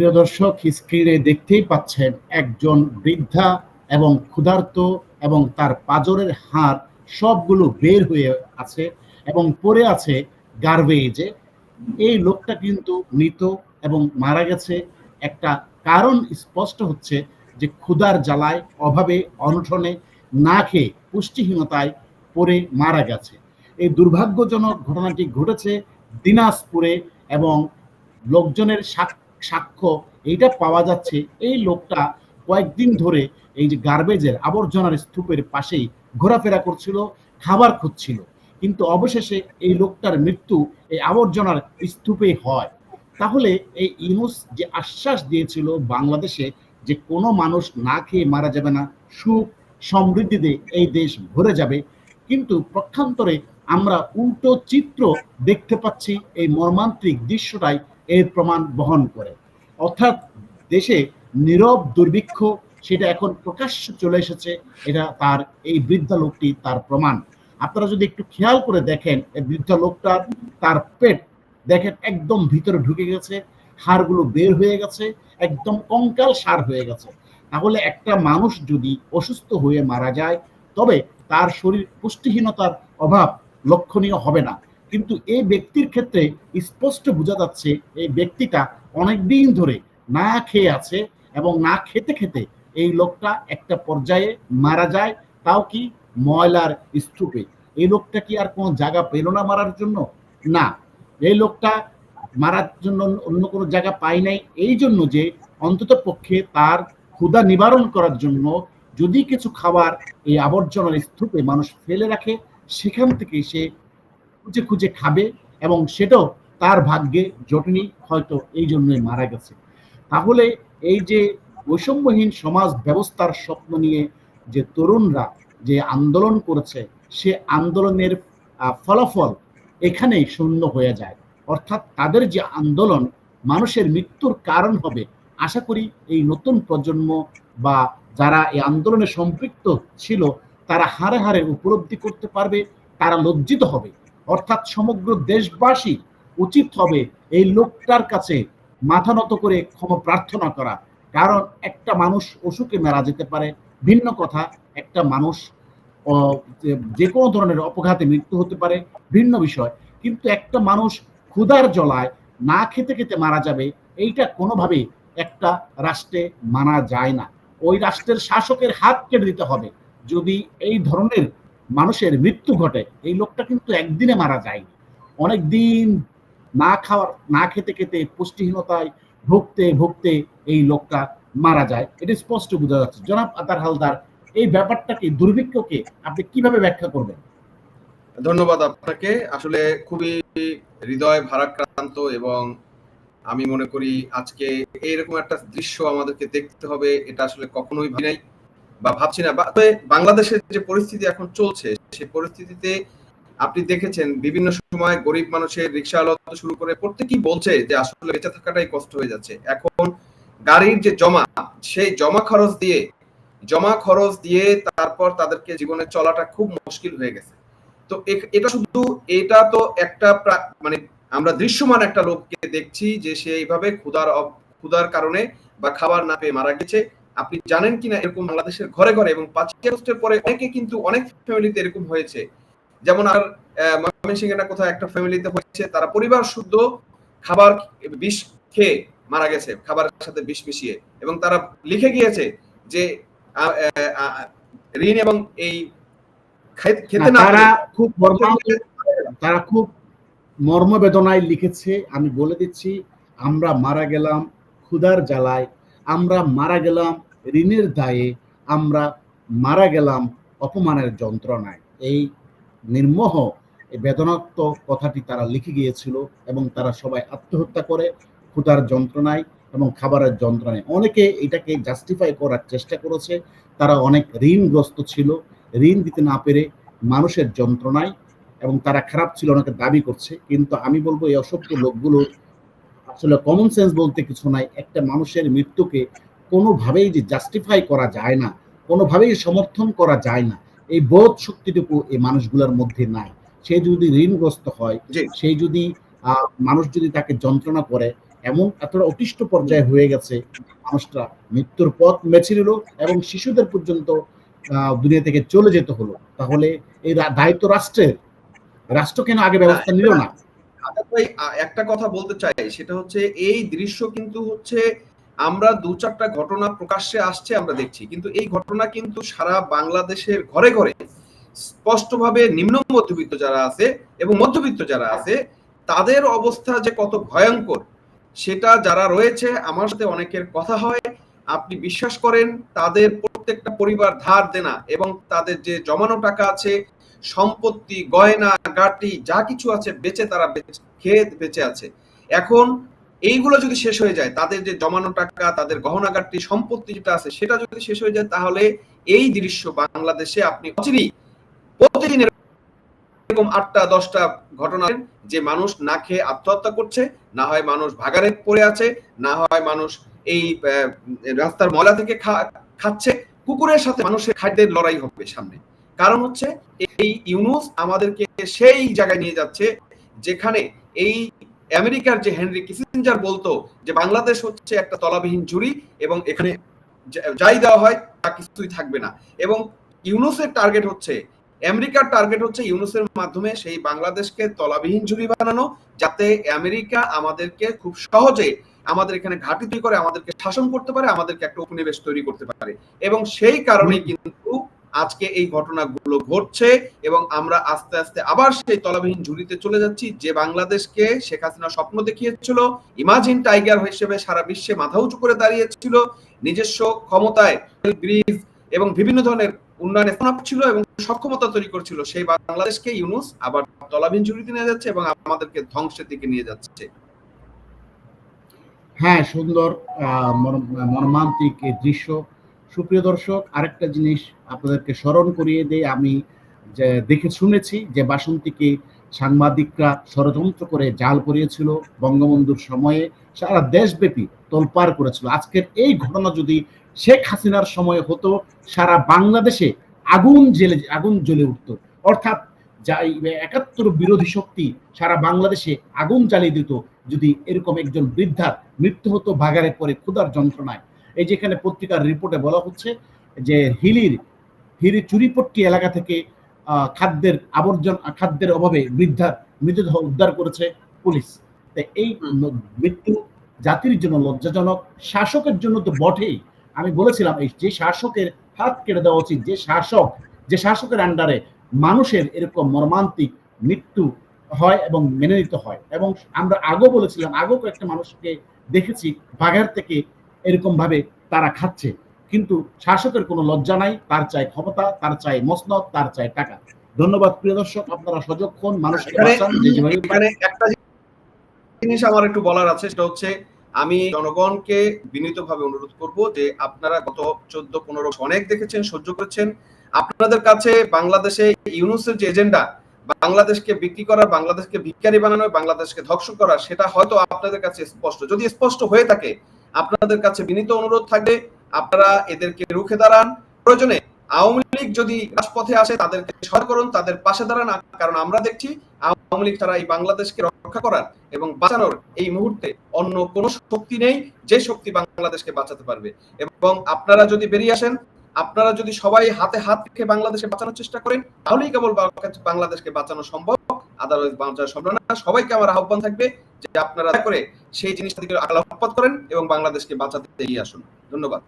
প্রিয় দর্শক স্ক্রিনে দেখতেই পাচ্ছেন একজন বৃদ্ধা এবং ক্ষুধার্ত এবং তার পাজরের হাড় সবগুলো বের হয়ে আছে এবং পড়ে আছে গার্বেজে এই লোকটা কিন্তু মৃত এবং মারা গেছে। একটা কারণ স্পষ্ট হচ্ছে যে ক্ষুধার জ্বালায় অভাবে, অনশনে না খেয়ে পুষ্টিহীনতায় পড়ে মারা গেছে। এই দুর্ভাগ্যজনক ঘটনাটি ঘটেছে দিনাজপুরে এবং লোকজনের সাক- সাক্ষ্য এইটা পাওয়া যাচ্ছে। এই লোকটা কয়েকদিন ধরে এই যে গার্বেজের আবর্জনার স্তূপের পাশেই ঘোরাফেরা করছিল, খাবার খুঁজছিল। কিন্তু অবশেষে এই লোকটার মৃত্যু এই আবর্জনার স্তূপে হয়। তাহলে এই ইনুস যে আশ্বাস দিয়েছিল বাংলাদেশে যে কোনো মানুষ না খেয়ে মারা যাবে না, সুখ, সমৃদ্ধিতে এই দেশ ভরে যাবে, কিন্তু পক্ষান্তরে আমরা উল্টো চিত্র দেখতে পাচ্ছি এই মর্মান্তিক দৃশ্যটাই এর প্রমাণ বহন করে। অর্থাৎ দেশে নীরব দুর্ভিক্ষ সেটা এখন প্রকাশ্য চলে এসেছে, এটা তার, এই বৃদ্ধা লোকটি তার প্রমাণ। আপনারা যদি একটু খেয়াল করে দেখেন, এই বৃদ্ধা লোকটার তার পেট দেখেন একদম ভিতরে ঢুকে গেছে, হাড়গুলো বের হয়ে গেছে, একদম কঙ্কাল সার হয়ে গেছে। তাহলে একটা মানুষ যদি অসুস্থ হয়ে মারা যায়, তবে তার শরীর পুষ্টিহীনতার অভাব লক্ষণীয় হবে না। কিন্তু এই ব্যক্তির ক্ষেত্রে স্পষ্ট বোঝা যাচ্ছে এই ব্যক্তিটা অনেক দিন ধরে না খেয়ে আছে এবং না খেতে খেতে এই লোকটা একটা পর্যায়ে মারা যায়, তাও কি ময়লার স্তূপে। এই লোকটা কি আর কোনো জায়গা পেল না মারার জন্য? না। এই লোকটা মারার জন্য অন্য কোনো জায়গা পায় নাই। এই জন্য যে অন্তত পক্ষে তার ক্ষুধা নিবারণ করার জন্য যদি কিছু খাবার এই আবর্জনার স্তূপে মানুষ ফেলে রাখে, সেখান থেকে সে খুঁজে খুঁজে খাবে এবং সেটাও তার ভাগ্যে জটনি হয়তো এই জন্যই মারা গেছে। তাহলে এই যে বৈষম্যহীন সমাজ ব্যবস্থার স্বপ্ন নিয়ে যে তরুণরা যে আন্দোলন করেছে, সে আন্দোলনের ফলাফল এখানেই শূন্য হয়ে যায়। অর্থাৎ তাদের যে আন্দোলন, মানুষের মৃত্যুর কারণ হবে। আশা করি এই নতুন প্রজন্ম বা যারা এই আন্দোলনে সম্পৃক্ত ছিল, তারা হারে হারে উপলব্ধি করতে পারবে, তারা লজ্জিত হবে। অর্থাৎ সমগ্র দেশবাসী উচিত হবে এই লোকটার কাছে মাথা নত করে ক্ষমা প্রার্থনা করা। কারণ একটা মানুষ অসুখে মারা যেতে পারে, ভিন্ন কথা, একটা মানুষ যে- কোনো ধরনের অপঘাতে মৃত্যু হতে পারে, ভিন্ন বিষয়। কিন্তু একটা মানুষ ক্ষুধার জ্বলায়, না খেতে খেতে মারা যাবে, এইটা কোনোভাবেই একটা রাষ্ট্রে মানা যায় না। ওই রাষ্ট্রের শাসকের হাত কেটে দিতে হবে। যদি এই ধরনের মানুষের মৃত্যু ঘটে, এই লোকটা কিন্তু একদিনে মারা যায়নি। অনেক দিন না খাওয়ার, না খেতে খেতে পুষ্টিহীনতায় ভুগতে ভুগতে এই লোকটা মারা যায়। এটা স্পষ্ট বোঝা যাচ্ছে জনাব আতার হালদার, এই ব্যাপারটাকে দুর্ভিক্ষকে আপনি কীভাবে ব্যাখ্যা করবেন? ধন্যবাদ আপনাকে। আসলে খুবই হৃদয় ভারাক্রান্ত এবং আমি মনে করি আজকে এইরকম একটা দৃশ্য আমাদেরকে দেখতে হবে, এটা আসলে কখনোই ভাবি নাই বা ভাবছি না তবে বাংলাদেশের যে পরিস্থিতি এখন চলছে সেই পরিস্থিতিতে আপনি দেখেছেন বিভিন্ন সময় গরিব মানুষের রিক্সা আলাদা শুরু করে প্রত্যেকেই বলছে যে আসলে বেঁচে থাকাটাই কষ্ট হয়ে যাচ্ছে। এখন গাড়ির যে জমা, সেই জমা খরচ দিয়ে, জমা খরচ দিয়ে তারপর তাদেরকে জীবনে চলাটা খুব মুশকিল হয়ে গেছে। তো এটা শুধু, এটা তো একটা মানে আমরা দৃশ্যমান একটা লোককে দেখছি যে সে এইভাবে ক্ষুধার ক্ষুধার কারণে বা খাবার না পেয়ে মারা গেছে। আপনি জানেন কিনা এরকম বাংলাদেশের ঘরে ঘরে এবং পাঁচই আগস্টের পরে অনেকে কিন্তু অনেক ফ্যামিলিতে এরকম হয়েছে। যেমন আর ময়মনসিংহের না কোথাও একটা ফ্যামিলিতে হয়েছে তারা পরিবার শুদ্ধ খাবার বিষ খেয়ে মারা গেছে খাবারের সাথে বিষ মিশিয়ে। এবং তারা লিখে গিয়েছে যে ঋণ এবং এই খেতে না তারা খুব তারা খুব মর্মবেদনায় লিখেছে। আমি বলে দিচ্ছি আমরা মারা গেলাম ক্ষুধার জ্বালায় আমরা মারা গেলাম ঋণের দায়ে আমরা মারা গেলাম অপমানের যন্ত্রণায়। এই নির্মোহ, এই বেদনাত্মক কথাটি তারা লিখে গিয়েছিল এবং তারা সবাই আত্মহত্যা করে ক্ষুধার যন্ত্রণায় এবং খাবারের যন্ত্রণায়। অনেকে এটাকে জাস্টিফাই করার চেষ্টা করেছে। তারা অনেক ঋণগ্রস্ত ছিল। ঋণ দিতে না পেরে মানুষের যন্ত্রণায় এবং তারা খারাপ ছিল, অনেকে দাবি করছে। কিন্তু আমি বলব, এই অসভ্য লোকগুলো আসলে কমন সেন্স বলতে কিছু নাই। একটা মানুষের মৃত্যুকে কোনোভাবেই যে জাস্টিফাই করা যায় না কোনোভাবেই সমর্থন করা যায় না এই বোধ শক্তিটুকু এই মানুষগুলোর মধ্যে নাই সে যদি ঋণগ্রস্ত হয়। সেই যদি মানুষ যদি তাকে যন্ত্রণা করে এমন এতটা অতিষ্ঠ পর্যায়ে হয়ে গেছে মানুষটা মৃত্যুর পথ বেছে নিল এবং শিশুদের পর্যন্ত আহ, দুনিয়া থেকে চলে যেতে হলো তাহলে এই দায়িত্ব রাষ্ট্রের রাষ্ট্র কেন আগে ব্যবস্থা নিল না আচ্ছা একটা কথা বলতে চাই সেটা হচ্ছে এই দৃশ্য কিন্তু হচ্ছে আমরা দু চারটা ঘটনা প্রকাশ্যে আসছে, আমরা দেখছি। কিন্তু এই ঘটনা কিন্তু সারা বাংলাদেশের ঘরে ঘরে স্পষ্টভাবে নিম্ন মধ্যবিত্ত যারা আছে এবং মধ্যবিত্ত যারা আছে, তাদের অবস্থা যে কত ভয়ঙ্কর, সেটা যারা রয়েছে, আমার সাথে অনেকের কথা হয়। আপনি বিশ্বাস করেন, তাদের প্রত্যেকটা পরিবার ধার দেনা এবং তাদের যে জমানো টাকা আছে, সম্পত্তি, গয়না, গাটি, যা কিছু আছে, বেচে তারা খেয়ে বেঁচে আছে। এখন এইগুলো যদি শেষ হয়ে যায়, তাদের যে জমানো টাকা, তাদের গহনা গাটি সম্পত্তি যেটা আছে, সেটা যদি শেষ হয়ে যায়, তাহলে এই দৃশ্য বাংলাদেশে আপনি অচিরেই প্রতিদিন এরকম আটটা, দশটা ঘটনা যে মানুষ না খেয়ে আত্মহত্যা করছে, না হয় মানুষ ভাগারে পড়ে আছে, না হয় মানুষ এই রাস্তার ময়লা থেকে খাচ্ছে, কুকুরের সাথে মানুষের খাদ্যের লড়াই হবে সামনে। কারণ হচ্ছে, এই ইউনুস আমাদেরকে সেই জায়গায় নিয়ে যাচ্ছে, যেখানে এই আমেরিকার যে হেনরি কিসিঞ্জার বলতো যে বাংলাদেশ হচ্ছে একটা তলাবিহীন ঝুড়ি এবং এখানে যাই দেওয়া হয় তা কিছুই থাকবে না। এবং ইউনুসের টার্গেট হচ্ছে, আমেরিকার টার্গেট হচ্ছে ইউনুসের মাধ্যমে সেই বাংলাদেশকে তলাবিহীন ঝুড়ি বানানো যাতে আমেরিকা আমাদেরকে খুব সহজে আমাদের এখানে ঘাঁটি তৈরি করে, আমাদেরকে শাসন করতে পারে, আমাদেরকে একটা উপনিবেশ তৈরি করতে পারে। এবং সেই কারণে কিন্তু আজকে এই ঘটনাগুলো ঘটছে এবং আমরা আস্তে আস্তে আবার সেই তলাবিহীন ঝুড়িতে চলে যাচ্ছি, যে বাংলাদেশকে শেখ হাসিনা স্বপ্ন দেখিয়েছিল, ইমাজিন টাইগার হিসেবে সারা বিশ্বে মাথা উঁচু করে দাঁড়িয়েছিল, নিজস্ব ক্ষমতায় ব্রিজ এবং বিভিন্ন ধরনের উন্নয়নের স্থাপ ছিল এবং সক্ষমতা তৈরি করেছিল, সেই বাংলাদেশকে ইউনুস আবার তলাবিহীন ঝুড়িতে নিয়ে যাচ্ছে এবং আমাদেরকে ধ্বংসের দিকে নিয়ে যাচ্ছে। হ্যাঁ সুন্দর মর্মান্তিক দৃশ্য। সুপ্রিয় দর্শক, আরেকটা জিনিস আপনাদেরকে স্মরণ করিয়ে দেই, আমি যে দেখে শুনেছি যে বাসন্তীকে সাংবাদিকরা ষড়যন্ত্র করে জাল করিয়েছিল বঙ্গবন্ধুর সময়ে, সারা দেশব্যাপী তোলপাড় করেছিল। আজকের এই ঘটনা যদি শেখ হাসিনার সময় হতো, সারা বাংলাদেশে আগুন জেলে আগুন জ্বলে উঠতো। অর্থাৎ যাই একাত্তর বিরোধী শক্তি সারা বাংলাদেশে আগুন জ্বালিয়ে দিত, যদি এরকম একজন বৃদ্ধার মৃত্যু হতো ভাগারে পরে ক্ষুধার যন্ত্রণায়। এই যেখানে পত্রিকার রিপোর্টে বলা হচ্ছে যে হিলির হিলি চুরিপট্টি এলাকা থেকে খাদ্যের আবর্জন খাদ্যের অভাবে বৃদ্ধার মৃতদেহ উদ্ধার করেছে পুলিশ। তো এই মৃত্যু জাতির জন্য লজ্জাজনক শাসকের জন্য তো বটেই। আমি বলেছিলাম এই যে শাসকের হাত কেটে দেওয়া উচিত যে শাসক যে শাসকের আন্ডারে মানুষের এরকম মর্মান্তিক মৃত্যু হয় এবং মেনে নিতে হয়। এবং আমরা আগেও বলেছিলাম আগেও কয়েকটা মানুষকে দেখেছি বাঘার থেকে এরকম ভাবে তারা খাচ্ছে। কিন্তু শাসকের কোনো লজ্জা নাই তার চাই ক্ষমতা তার চাই মসনদ তার চাই টাকা। ধন্যবাদ প্রিয় দর্শক আপনারা সযক্ষণ মানুষকে একটা জিনিস আমার একটু বলার আছে সেটা হচ্ছে আমি জনগণকে বিনীতভাবে অনুরোধ করব যে আপনারা গত চোদ্দ পনেরো অনেক দেখেছেন সহ্য করেছেন। আপনাদের কাছে বাংলাদেশে ইউনুসের যে এজেন্ডা বাংলাদেশকে বিক্রি করা বাংলাদেশকে ভিক্ষারি বানানো বাংলাদেশকে ধ্বংস করা সেটা হয়তো আপনাদের কাছে স্পষ্ট। যদি স্পষ্ট হয়ে থাকে আপনাদের কাছে বিনীত অনুরোধ থাকবে, আপনারা এদেরকে রুখে দাঁড়ান। প্রয়োজনে আওয়ামী লীগ যদি রাজপথে আসে, তাদেরকে সহায় করুন, তাদের পাশে দাঁড়ান, কারণ আমরা দেখছি আওয়ামী লীগ তারা এই বাংলাদেশকে রক্ষা করার এবং বাঁচানোর এই মুহূর্তে অন্য কোনো শক্তি নেই যে শক্তি বাংলাদেশকে বাঁচাতে পারবে। এবং আপনারা যদি বেরিয়ে আসেন, আপনারা যদি সবাই হাতে হাত রেখে বাংলাদেশে বাঁচানোর চেষ্টা করেন, তাহলেই কেবল বাংলাদেশকে বাঁচানো সম্ভব। আদারওয়াইজ বাংলাদেশ সম্ভব না। সবাইকে আমার আহ্বান থাকবে যে আপনারা করে সেই জিনিসটা থেকে আলাপাত করেন এবং বাংলাদেশকে বাঁচাতে এগিয়ে আসুন। ধন্যবাদ।